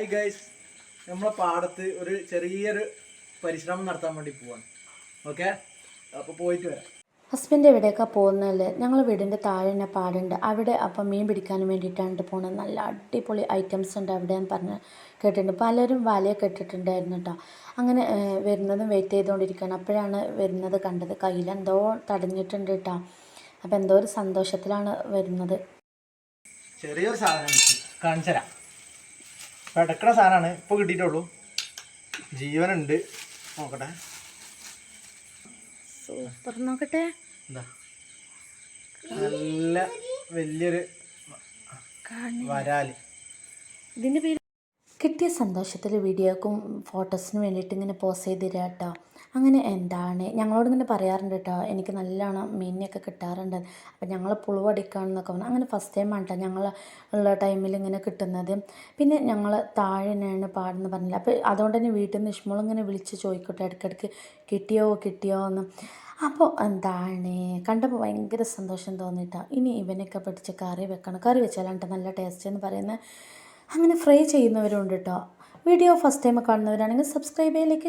Hi guys നമ്മളെ പാടത്ത് ഒരു ചെറിയൊരു പരിശ്രമം നടത്താൻ വേണ്ടി പോവാണ്. ഓക്കെ അപ്പോൾ പോയിട്ട് വരാം. ഹസ്ബൻഡ് എവിടെയൊക്കെ പോകുന്നതല്ലേ? ഞങ്ങൾ വീടിന്റെ താഴെ തന്നെ പാടുണ്ട്. അവിടെ അപ്പം മീൻ പിടിക്കാൻ വേണ്ടിയിട്ടാണ് പോകുന്നത് നല്ല അടിപൊളി ഐറ്റംസ് ഉണ്ട് അവിടെ എന്ന് പറഞ്ഞ് കേട്ടിട്ടുണ്ട്. പലരും വലയൊക്കെ ഇട്ടിട്ടുണ്ടായിരുന്നു കേട്ടോ. അങ്ങനെ വരുന്നതും വെയിറ്റ് ചെയ്തുകൊണ്ടിരിക്കുകയാണ് അപ്പോഴാണ് വരുന്നത് കണ്ടത്. കയ്യിലെന്തോ തടഞ്ഞിട്ടുണ്ട് കേട്ടോ. അപ്പോൾ എന്തോ ഒരു സന്തോഷത്തിലാണ് വരുന്നത്. ചെറിയൊരു സാധനം കാണിച്ചു തരാം. കിടക്കണ സാധനമാണ് ഇപ്പോൾ കിട്ടിയിട്ടുള്ളൂ. ജീവനുണ്ട്. നോക്കട്ടെ. സൂപ്പർ. നോക്കട്ടെ. എന്താ നല്ല വലിയൊരു വരാൽ. ഇതിന്റെ പേര് കിട്ടിയ സന്തോഷത്തിൽ വീഡിയോക്കും ഫോട്ടോസിനും വേണ്ടിയിട്ട് ഇങ്ങനെ പോസ്റ്റ് ചെയ്തിരാട്ടോ അങ്ങനെ എന്താണ്? ഞങ്ങളോട് ഇങ്ങനെ പറയാറുണ്ട് കേട്ടോ എനിക്ക് നല്ലോണം മീനിനെയൊക്കെ കിട്ടാറുണ്ട്. അപ്പം ഞങ്ങൾ പുളുവടിക്കാണെന്നൊക്കെ പറഞ്ഞു. അങ്ങനെ ഫസ്റ്റ് ടൈമാണ് കേട്ടോ ഞങ്ങൾ ഉള്ള ടൈമിൽ ഇങ്ങനെ കിട്ടുന്നത്. പിന്നെ ഞങ്ങൾ താഴെയാണ് പാടെന്ന് പറഞ്ഞില്ല അപ്പോൾ അതുകൊണ്ട് തന്നെ വീട്ടിൽ നിന്ന് ഇഷ്മോൾ ഇങ്ങനെ വിളിച്ച് ചോദിക്കട്ടെ ഇടയ്ക്കിടയ്ക്ക് കിട്ടിയോ കിട്ടിയോ എന്ന്. അപ്പോൾ എന്താണ്? കണ്ടപ്പോൾ ഭയങ്കര സന്തോഷം തോന്നിയിട്ടാ ഇനി ഇവനൊക്കെ പിടിച്ച് കറി വെക്കണം. കറി വെച്ചാലാണ് നല്ല ടേസ്റ്റ് എന്ന് പറയുന്നത്. അങ്ങനെ ഫ്രൈ ചെയ്യുന്നവരുണ്ട് കേട്ടോ വീഡിയോ ഫസ്റ്റ് ടൈം കാണുന്നവരാണെങ്കിൽ സബ്സ്ക്രൈബ് ചെയ്യലേക്ക്